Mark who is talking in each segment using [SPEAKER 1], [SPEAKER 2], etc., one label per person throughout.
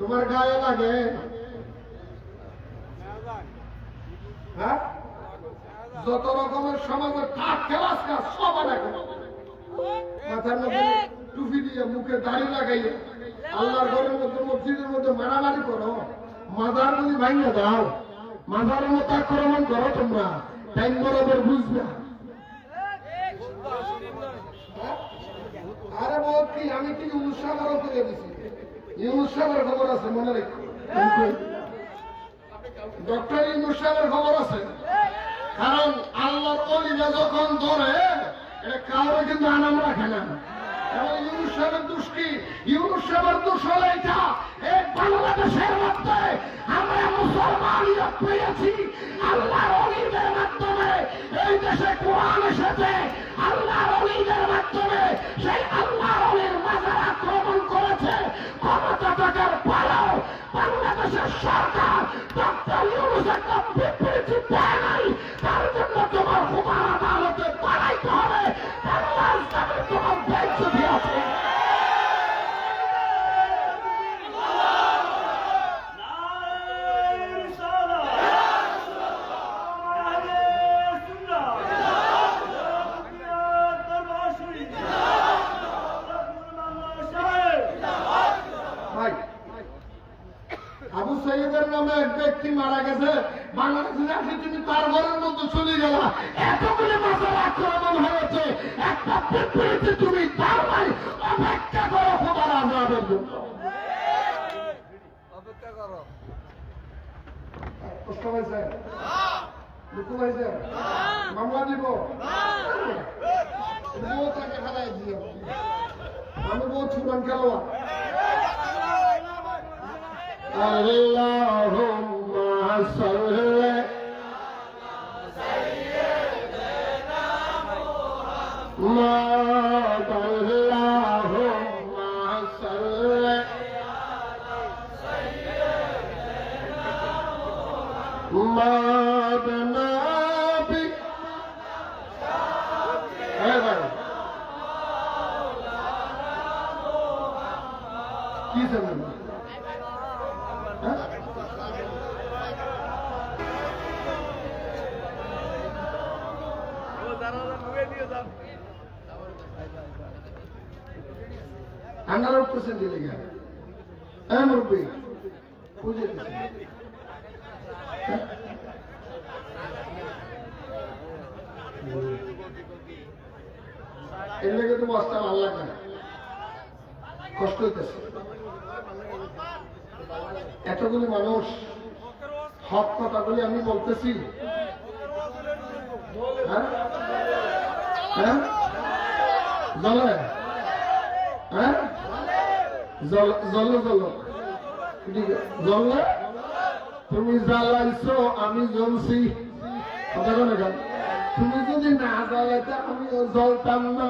[SPEAKER 1] তোমার গায়ে লাগে? হ্যাঁ? যত রকমের সমাজের ঠাক খেলাস কাজ সব মাথার মধ্যে টুপি দিয়ে মুখে দাড়ি লাগাইয়ে আল্লাহর ঘরের মধ্যে, মসজিদের মধ্যে মারামারি করো। মাদার গুলি ভাঙিয়ে দাও মাদার মতো আক্রমণ করো তোমরা। টাইম বরাবর বুঝবে। আরে বল কি, আমি কি উৎসাহ করে দিছি? ইউনুস সাহেবের খবর আছে, মনে রেখো। ডক্টর ইউনুস খবর আছে। কারণ আল্লাহর অলিরা যখন ধরে কাউরে কিন্তু আনাম রাখে না। এই বাংলাদেশের মধ্যে আমরা মুসলমান পেয়েছি আল্লাহর অলিদের মাধ্যমে। সেই আল্লাহর অলির মাজার আক্রমণ করেছে ক্ষমতা থাকার পরেও বাংলাদেশের সরকার ডক্টর ইউনুস একটা বিবৃতি দেয় নাই তার জন্য তোমার হুমার আদালতে পালাইতে হবে বাংলা ইসলামের তোমার বেঞ্চি আছে ভাই আবু সৈয়দের নামে এক ব্যক্তি মারা গেছে বাংলাদেশে আসে তুমি তার ঘরের মধ্যে চলে গেল। এতগুলি মাছের আক্রমণ হয়েছে একটা তুমি তার নাই অপেক্ষা করো খোদার আজাদের জন্য।
[SPEAKER 2] অপেক্ষা করো।
[SPEAKER 1] দিব? তাকে দিয়ে আমি صل محمد اللهم صل محمد পার্সেন্ট দিলে গেল। হ্যাঁ মুরব্বী? বুঝে দিচ্ছি এর লেগে তো বস্তা ভালো লাগে না। কষ্ট হইতেছে। এতগুলি মানুষ হক কথাগুলি আমি বলতেছি। হ্যাঁ? হ্যাঁ? হ্যাঁ তুমি জ্বালাইছো, আমি জ্বলছি। তুমি যদি না জ্বালাইতে আমি জ্বলতাম না।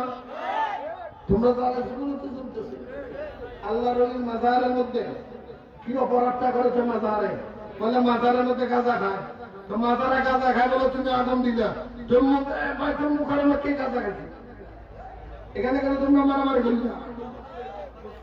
[SPEAKER 1] তোমরা জ্বালাইছো বলে তো জ্বলতেছে। আল্লাহ রলির মাজারের মধ্যে কি অপরাধটা করেছে মাজারে? বলে মাজারের মধ্যে গাঁজা খায়। তো মাজারে গাঁজা খায় বলে তুমি আগুন দিলা। তুমি তুমি মুখের মধ্যে গাঁজা খাইছে? এখানে কেন তোমরা মারামারি করি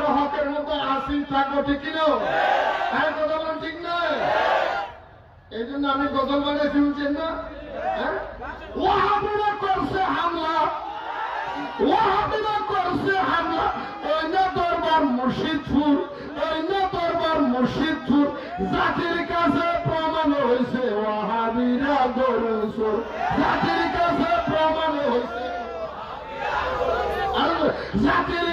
[SPEAKER 1] আমরা হকের মতো আসি থাকব ঠিক কিনো? হ্যাঁ কথা বলেন ঠিক নয় এই জন্য আমি গজল বানিয়ে শুনছেন না? হ্যাঁ? করছে হামলা। না না জাতির কাছে প্রমাণ হয়েছে, ওয়াহাবিরা গরুসুর জাতির কাছে প্রমাণ হয়েছে জাতির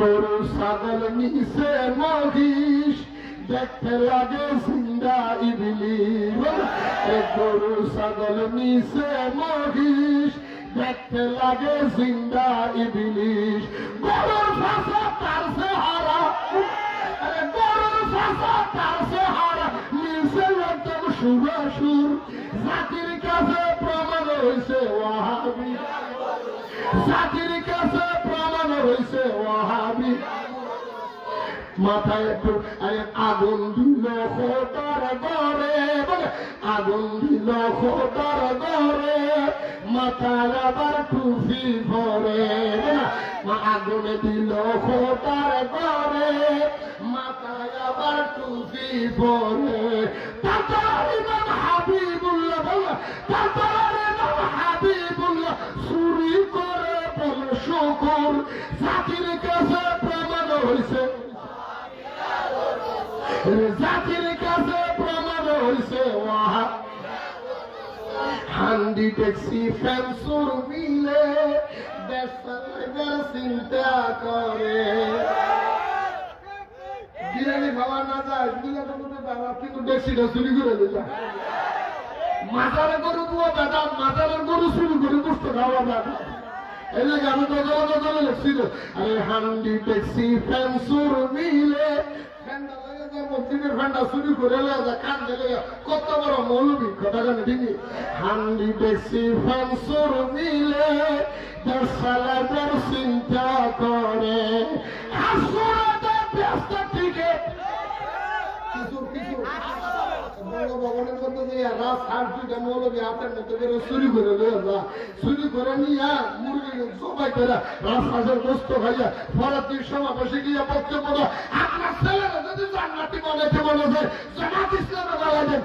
[SPEAKER 1] গরু, ছাগল নিচে মহিষ, দেখতে লাগে সিংহা ইবলি গরু, ছাগল নিচে মহিষ, দেখতে লাগে জিন্দা ইবলিশ গরুর ফাঁসা তার সে জাতির কাছে প্রমাণ হয়েছে জাতির কাছে হয়েছে, ওয়াহাবি। মাথায় একটু আগুন দিল খোটার ঘরে আগুন দিল খোটার ঘরে মাথায় আবার টুপি ভরে আগুন দিল খোটার ঘরে, মাথায় আবার টুপি ভরে। তাতার নাম হাবিবুল্লাহ বলে তাতার চুরি করে শুকুর জাতির কাছে প্রমাণ হয়েছে জাতির কাছে প্রমাণ হয়েছে হান্ডি, ট্যাক্সি মিলে চিন্তা করে। মাথার গরু দুয়া বেদা মাথার গরু চুরি করে বুঝতে খাওয়া বেদা এই যে আমি গজল গজল লিখছিল আরে হান্ডি ট্যাক্সি ফ্যান্সুর মিলে। ফ্যানটা লাগে যে মসজিদের ফ্যানটা চুরি করে কান দিলে কত বড় মৌলবি, কথা জানি ঠিকই হান্ডি ট্যাক্সি ফ্যান্সুর মিলে দর্শালাদের চিন্তা করে। আসুরাটা ব্যস্ত থেকে কিছু কিছু ভবনের মধ্যে যে রাত সাত দুইটা মৌলবী হাতের মধ্যে করে চুরি করে যা। চুরি করে নিয়ে মুরগি সবাই করে রাস্তার গোস্ত খাইয়া পরের দিন সমাবেশে গিয়ে বক্তব্য আপনার ছেলেরা যদি জান্নাতি বানাইতে বলে যে জামাত ইসলামে
[SPEAKER 2] বলে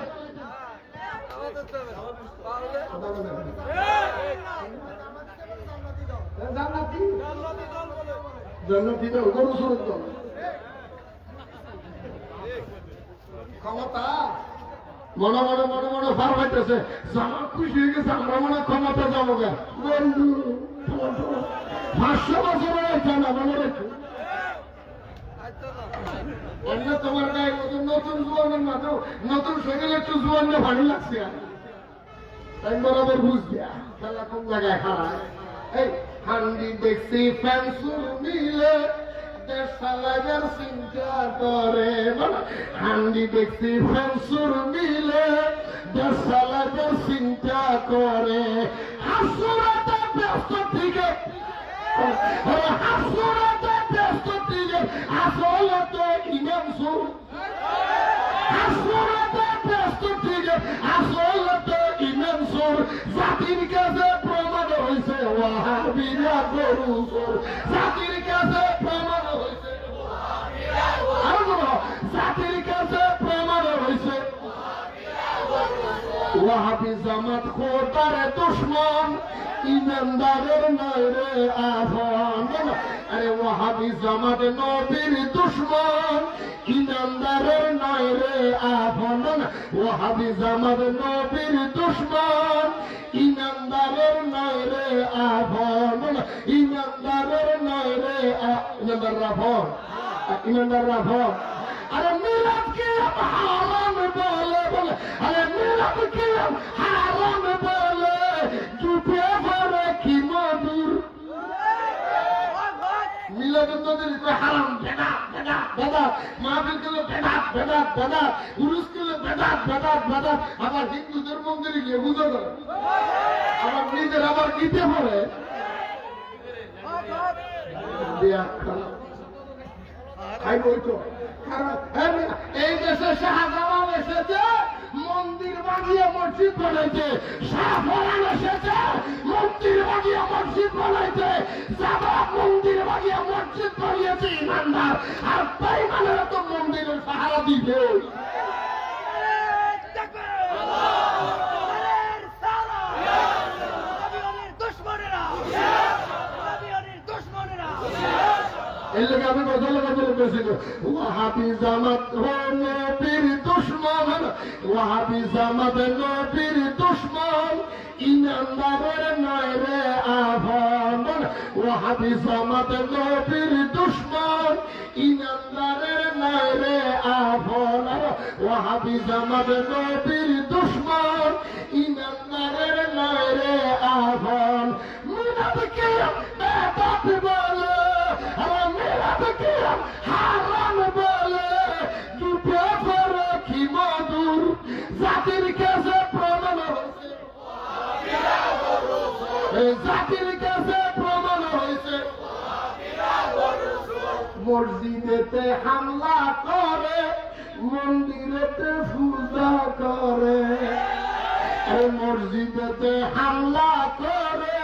[SPEAKER 1] ক্ষমতা? মনে মনে মনে মনে ফার পাইতেছে জামা খুশি হয়ে গেছে, আমরা মনে ক্ষমতা যাব। বন্ধু, পাঁচশো বছর হয়েছে মনে অন্য তোমার গায়ে নতুন নতুন জুয়ানের মাঝে নতুন শরীর একটু জুয়ানে ভালো লাগছে। তাই বরাবর বুঝ দিয়া খেলা কোন জায়গায় খারাপ এই হান্ডি দেখছি, ফ্যান্সুর মিলে। দেশালাগের চিন্তা করে। হান্ডি দেখছি, ফ্যান্সুর মিলে দেশালাগের চিন্তা করে। ব্যস্ত থেকে হাসুরাটা ব্যস্ত থেকে থেকে আসলতে ইমাম সুর জাতির কাছে প্রমাণ হয়েছে আরও বলো, জাতির কাছে প্রমাণ হয়েছে ওয়াহাবি জামাত খোদার দুশ্মন, ইমানদারের নয় রে আফন আরে ওয়াহাবি জামাত নবীর দুশ্মন, ইমানদারের নয় রে আফন ওয়াহাবি জামাত নবীর দুশ্মন, ইমানদারের নয় রে আফন ইমানদারের নয় রে আ- ইমানদার রাফন ইমানদার রাফন আরে মিলাদ নদীর হারাম? আবার হিন্দুদের মন্দিরে গিয়ে বুঝো করে। আবার নিজের আবার নিতে কারণ এই- দেশে শাহজালাল এসেছে মন্দির বানিয়ে মসজিদ বানাইতে শাহফরান এসেছে, মন্দির বানিয়ে মসজিদ বানাইতে যাবা মন্দির বানিয়ে মসজিদ বানিয়েছে ইমানদার। আর তাই মানে তো মন্দিরের সাহারা দিবে। এই লোক আমি গজল গজল পেয়েছিল ওয়াহাবি জামাত হো নবীর দুশ্মন, ওয়াহাবি জামাত নবীর দুশ্মন, ইমানদারের নয় রে আভন ওয়াহাবি জামাত নবীর দুশ্মন, ইমানদারের নয় রে আভন ওয়াহাবি জামাত নবীর দুশ্মন, ইমানদারের নয় রে আভন মুনাফিকে বেদাত বলে আমার মেয়েরাকে হারাম জাতির কাছে প্রমাণ হয়েছে। মসজিদেতে হামলা করে, মন্দিরেতে পূজা করে। মসজিদেতে হামলা করে,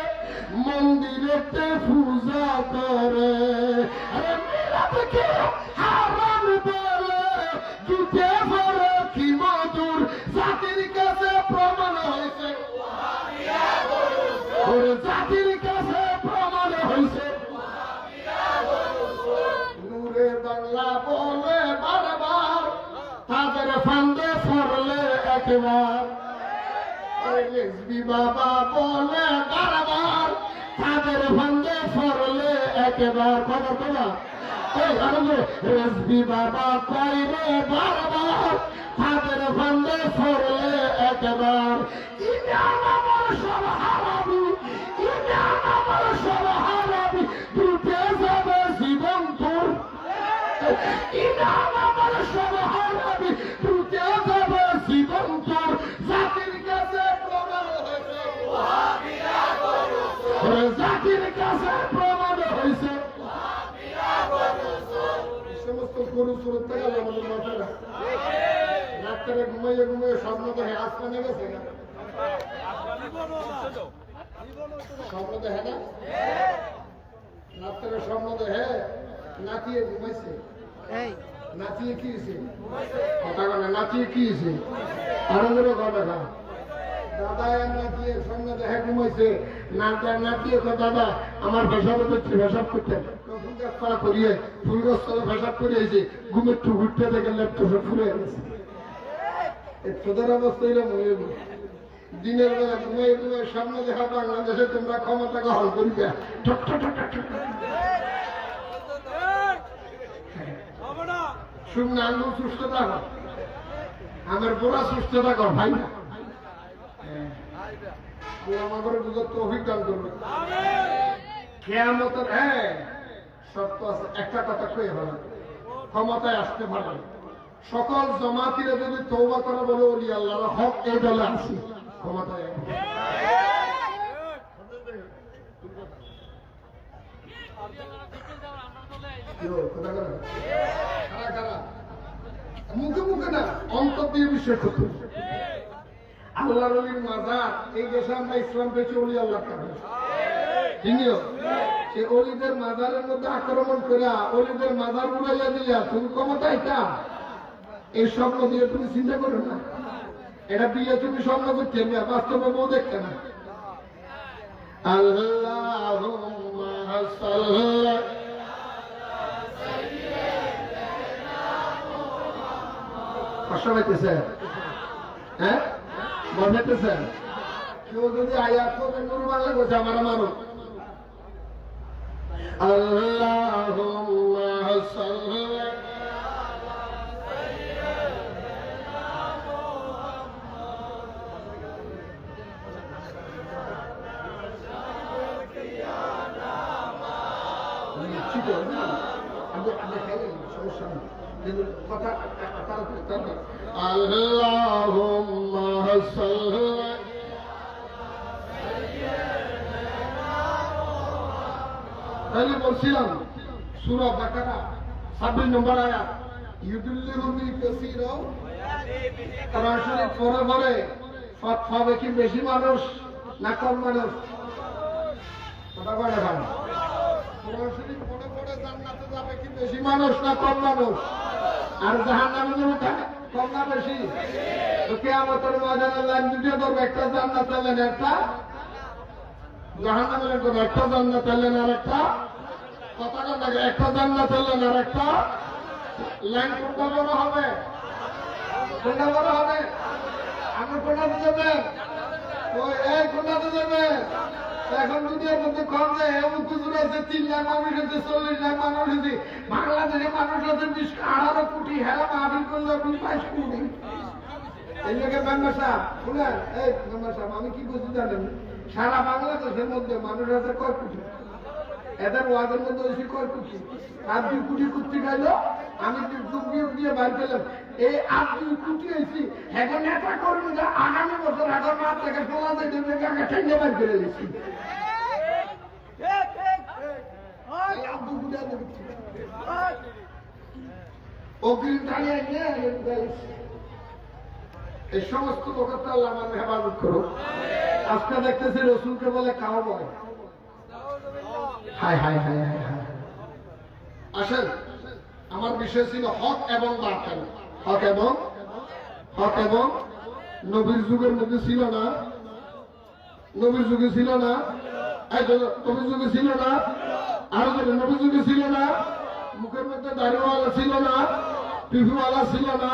[SPEAKER 1] মন্দিরেতে পূজা করে। হারাম একবার রেজবি বাবা বারবার তাদের ফান্দে সরলে একবার খবর বাবা কইরে বারবার তাদের ফান্দে সরলে একবার। ওরে কাছে প্রমাণ হয়েছে? সমস্ত গরু সুরত থেকে আমাদের মাথারা রাত্রে ঘুমাইয়ে ঘুমাইয়ে স্বপ্ন দেখে আসমানে গেছে না স্বপ্ন দেখে না রাত্রে স্বপ্ন দেখে নাচিয়ে ঘুমাইছে নাচিয়ে কি হয়েছে? কথা নাচিয়ে কি হয়েছে? আনন্দের কথা দাদা ঘুমাইছে। দাদা, আমার পেশাবে করছে পেশাব ঘুমের অবস্থা দিনের বেলা ঘুমাই ঘুমাই সামনে দেখা বাংলাদেশে তোমরা ক্ষমতা গ্রহণ করিবে। ঠক।
[SPEAKER 2] না
[SPEAKER 1] সুস্থ থাকো আমার গোড়া সুস্থ থাকো ভাই। না করবে। কেয়ামতের হ্যাঁ সত্য আছে, একটা কথা ভালো ক্ষমতায় আসতে ভালো সকল জমাতিরা যদি তৌবা বলে, ওলি আল্লাহ হক, এই দলে আসি ক্ষমতায়? মুখে মুখে না, অন্তর দিয়ে বিশ্বাস করতে হবে। আল্লাহ রলির মাজার, এই দেশে আমরা ইসলাম পেয়েছি অলি আল্লাহ সে অলিদের মাজারের মধ্যে আক্রমণ করে অলিদের মাজার উড়াইয়া দিয়া তুমি ক্ষমতা এটা? এই স্বপ্ন দিয়ে তুমি চিন্তা করো না। এটা বিয়ে তুমি স্বপ্ন করতে না বাস্তবে বউ দেখতে না। আল্লাহ কষ্ট পাইতেছে হ্যাঁ? বোঝাইতেছে কেউ যদি আয়াত করে নুর বাংলা করছে, আমার মারো। আল্লাহুম্মা সাল্লি না? আমি আমি খাই সমস্যা নেই। সাল্লি তাহলে বলছিলাম, সুরা বাকারা, ছাব্বিশ নম্বর আয়াত বেশি মানুষ না কম মানুষ না কম মানুষ? আর জাহান্নামে যাবে কা- কম না বেশি? তো কেয়ামতের ময়দানে লাইন দুটো ধরবে একটা জান্নাত এলেন একটা। জাহান্নামের কোন একটা জান্নাত এলেন আর একটা। কথা লাগে একটা জান্নাত এলেন আর একটা। লাইন কোনটা বড় হবে? কোনটা বড় হবে? আমি কোনটাতে যাবেন ওই, এই কোনটাতে যাবেন এখন যদি এমন আছে, তিন লাখ মানুষ আছে, চল্লিশ লাখ মানুষ আছে। বাংলাদেশে মানুষ আছে আঠারো কোটি কোটি। এই লোকে মেম্বার সাহেব, শুনেন, এই মেম্বার সাহেব, আমি কি বুঝতে জানেন? সারা বাংলাদেশের মধ্যে মানুষ আছে কয় কোটি? এদের ওয়াদের মধ্যে ওই শিকর করছি আর দুই কুটি কুচি গেল আমি ডুবিয়ে দিয়ে বাড়ি পেলাম এই আর দুই কুটি হয়েছি, এখন নেতা করব যে আগামী বছর এখন মাঠ থেকে তোলা দিয়ে দেবে কাকে ঠেঙ্গে বাড়ি করে দিচ্ছি অগ্রিম দাঁড়িয়ে নিয়ে এই সমস্ত লোকের তাহলে আমার হেফাজত করো আজকে দেখতেছি রসুলকে বলে কাউ বয় হায় হায় হায় হায় হায়। আসেন, আমার বিষয় ছিল হক এবং বাতিল। হক এবং হক এবং নবীর যুগের মধ্যে ছিল না। নবীর যুগে ছিল না। নবীর যুগে ছিল না। আরও নবীর যুগে ছিল না, মুখের মধ্যে দাড়িওয়ালা ছিল না পিফিওয়ালা ছিল না।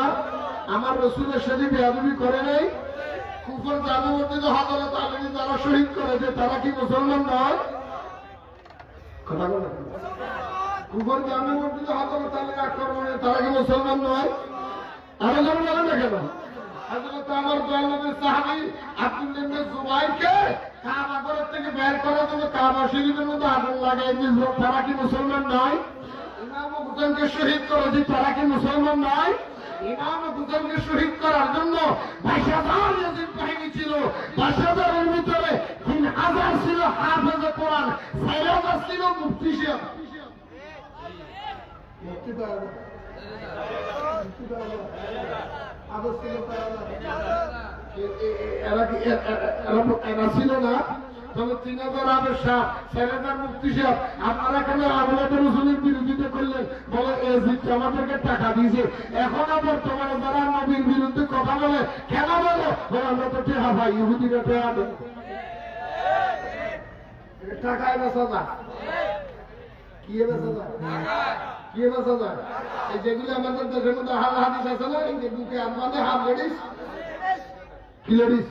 [SPEAKER 1] আমার রসুলের সাথে বেয়াদবি করে নাই। কুফর জানে মধ্যে হজরত আলী যারা শহীদ করেছে তারা কি মুসলমান নয়? কথা বলে মধ্যে যে হজরত আলী আক্রমণে তারা কি মুসলমান নয়? আরও জন বলে না কেন? আমার সাহাবী ঘর থেকে বের করার জন্য কাবা শরীফের মধ্যে আগুন লাগাই তারা কি মুসলমান নয়? ইমাম হুসেনকে শহীদ করেছে তারা কি মুসলমান নয়? ইমাম হুসেনকে শহীদ করার জন্য বাইশ হাজার বাহিনী ছিল। বাইশ ভিতরে তিন হাজার ছিল হাফেজে কোরআন চার হাজার ছিল মুফতি সাহেব মুফতি মুক্তি বিরোধিতা করলেন? বলে আমাদেরকে টাকা দিয়েছে। এখন তোমার যারা নবীর বিরুদ্ধে কথা বলে, কেন বলো? বলে, আমরা তো টেহা ভাই, ইহুদিরা টেহা দেয়। টাকায় বেচা যায় কি বেচা যায় কি বেচা যায় এই যেগুলি আমাদের দেশের মধ্যে হাল হাদিস আছে না এই যে বুকে আমাদের হাফ লেডিস কি লেডিস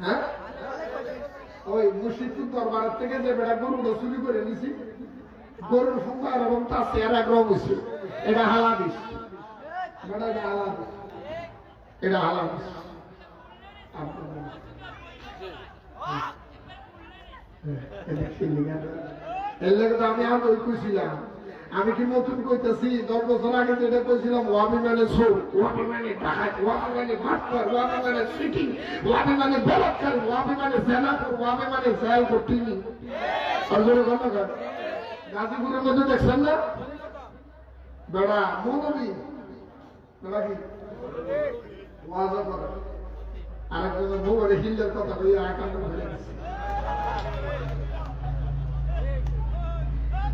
[SPEAKER 1] হ্যাঁ? ওই মুর্শিদপুর থেকে যে বেড়া গরু চুরি করে নিছি গরুর ফুকার এবং তার রকম হয়েছে। এটা হালাদিস বেড়া এটা হালাদিস এটা হালাদিস এর তো আমি আর ওই কইছিলাম আমি কি নতুন কইতেছি দশ বছর আগে যেটা কইছিলাম ওয়াবি মানে সোর ওয়াবি মানে ডাকাত ওয়াবি মানে ভাটপার ওয়াবি মানে সিটিং ওয়াবি মানে বলৎকার ওয়াবি মানে সেনাপুর ওয়াবি মানে জেল করতিনি সরকারি কথা কর গাজীপুরের মধ্যে দেখছেন না বেড়া মৌলবী বেড়া কি ওয়াজা করে আরেকজনের মৌলবী হিন্দের কথা কইয়া একান্ত হয়ে গেছে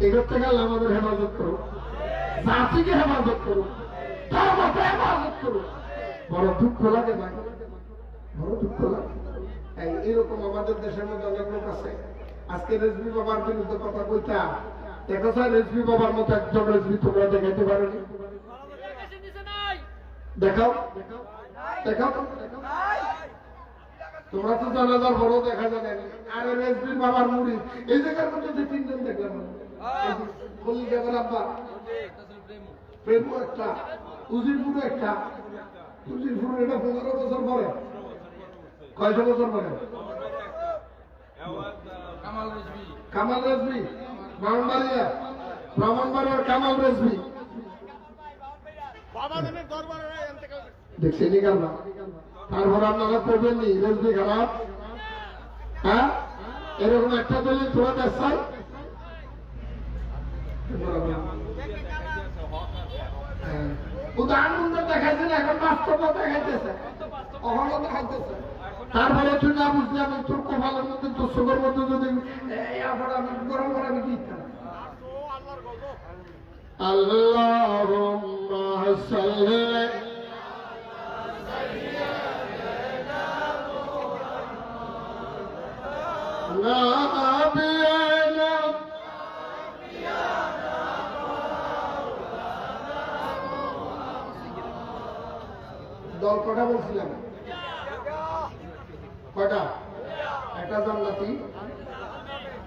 [SPEAKER 1] এগুলোর থেকে আমাদের হেফাজত করো জাতিকে হেফাজত করো ধর্মকে হেফাজত করো বড় দুঃখ লাগে ভাই। বড় দুঃখ লাগে। এরকম আমাদের দেশের মধ্যে অনেক লোক আছে। আজকে রেজবি বাবার বিরুদ্ধে কথা কইতা। দেখো স্যার রেজবি বাবার মতো একজন রেজবি তোমরা দেখাইতে পারোনি দেখাও। দেখাও। তোমরা তো জানাজার বড় দেখা যাবে আর রেজবি বাবার মুড়ি। এই জায়গার মধ্যে তিনজন দেখলাম খলিল জাগার আব্বা। প্রেমু একটা উজিরপুর একটা। উজিরপুর এটা পনেরো বছর পরে। কয়শো বছর পরে? কামাল রেজবি ব্রাহ্মণবাড়িয়া ব্রাহ্মণবাড়িয়ার কামাল রেজবি দেখছেন তারপর আপনারা করবেন নি রেজবি খারাপ। হ্যাঁ? এরকম একটা দলিল তোরা দেখছাই উদাহরণ দেখাইছে না এখন বাস্তব দেখাইতেছে অহল দেখাইতেছে তারপরে তুই না বুঝলি আমি তোর মধ্যে তোর চোখের মধ্যে যদি গরম করে আমি দিতাম আল্লাহুম্মা কটা বলছিলাম। কয়টা? একটা জান্নাতি,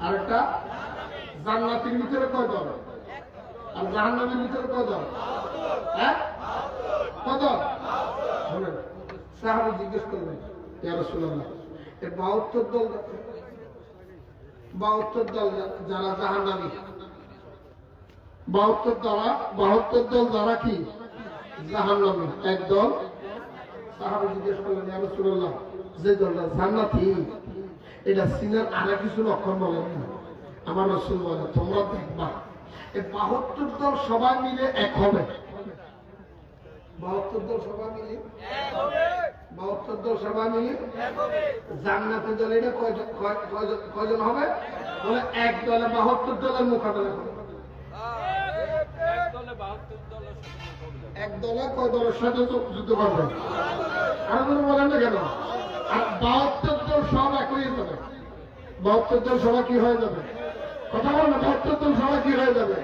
[SPEAKER 1] আরেকটা জান্নাতির ভিতরে কয় দল আর জাহান্নামের ভিতরে কয় দল হ্যাঁ? দল শুনেন, সাহাবি জিজ্ঞেস করলেন, ইয়া রাসূলুল্লাহ এই বাহাত্তর দল বাহাত্তর দল যারা জাহান্নামী। বাহাত্তর দ্বারা, বাহাত্তর দল যারা কি? জাহান্নামী। এক দল সাহাবি জিজ্ঞেস করলেন ইয়া রাসূলুল্লাহ যে দলটা জান্নাতি এটা সিনার আরে কিছু লক্ষণ না? আমার রসুল বলে তোমরা দেখবা এই বাহাত্তর দল সবাই মিলে এক হবে। বাহাত্তর দল সবাই মিলে? বাহাত্তর দল সবাই মিলে? জান্নাতের দল এটা কয়জন কয়জন- হবে? বলে এক দলে বাহাত্তর দলের হবে।
[SPEAKER 2] এক মোকাবিলা।
[SPEAKER 1] এক দলে কয় দলের সাথে যুদ্ধ করবে? আর কোনো? না বাহাত্তর সব যাবে। কথা বাহাত্তর দল সবাই কি হয়ে যাবে?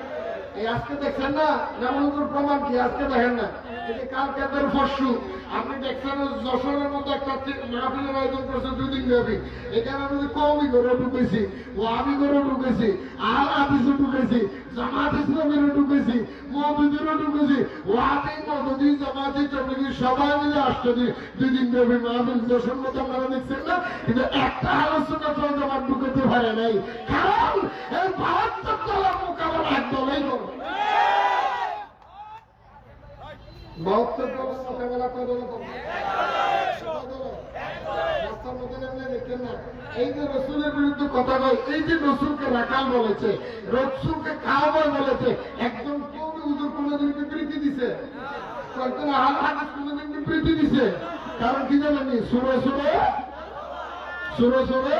[SPEAKER 1] এই আজকে দেখছেন না? যেমন প্রমাণ কি? আজকে দেখেন না। যে কালকে ফসু। আপনি দেখছেন যশোরের মতো একটা মাহফিলের আয়োজন করছে দুই দিন ব্যাপী। এখানে আমি কমই করে ঢুকেছি ও আমি করে ঢুকেছি আর আদিসে ঢুকেছি, জামাত ইসলামেরও ঢুকেছি মদুদেরও ঢুকেছি। ও আমি মদুদি জামাতি চন্দ্রী সবাই মিলে আসছে দুই- দিন ব্যাপী মাহফিল। যশোর মতো আপনারা দেখছেন না? কিন্তু একটা আলোচনা তো জামাত ঢুকেতে পারে নাই। কারণ এই বাহাত্তর দলের দিছে কারণ কি জানেনি সুরে সুরে সুরে সুরে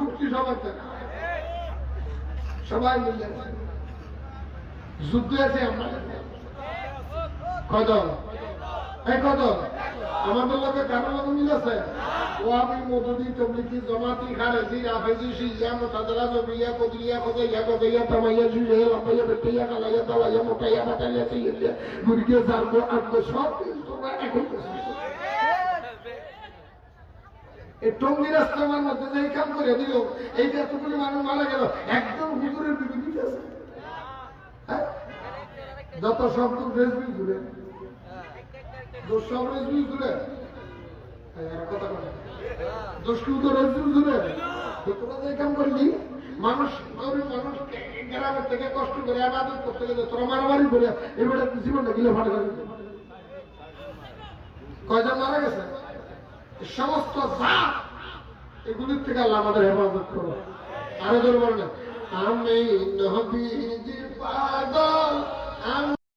[SPEAKER 1] মুক্তি সবার সবাই মিলে। যুদ্ধ আছে আমরা। কদল এই কদল আমাদের লোকে কারও লোক মিল আছে? ও আমি মধুদি তবলিকি জমাতি খারেজি আফেজি শিয়া মোতাদরা জবিয়া কদিয়া কদিয়া কদিয়া তামাইয়া জুইয়া লম্বাইয়া বেটিয়া কালাইয়া, তালাইয়া, মোটাইয়া বাটাইয়া সিয়া গুরগিয়া জারগো আটগো সব তোমরা এখন এই টঙ্গি রাস্তার মধ্যে যে কাম করে দিল এই যে এতগুলি মানুষ মারা গেল, একদম হুজুরের বিরোধী আছে। হ্যাঁ? যত তো রেজবি ঘুরে দোষ সব ঘুরে গ্রামের থেকে কষ্ট করে করতে গেলে তোরা কয়জন মারা গেছে? সমস্ত জাত এগুলির থেকে আল্লাহ আমাদের হেফাজত করো। আরও জোর বলেন আমি পাগল আমি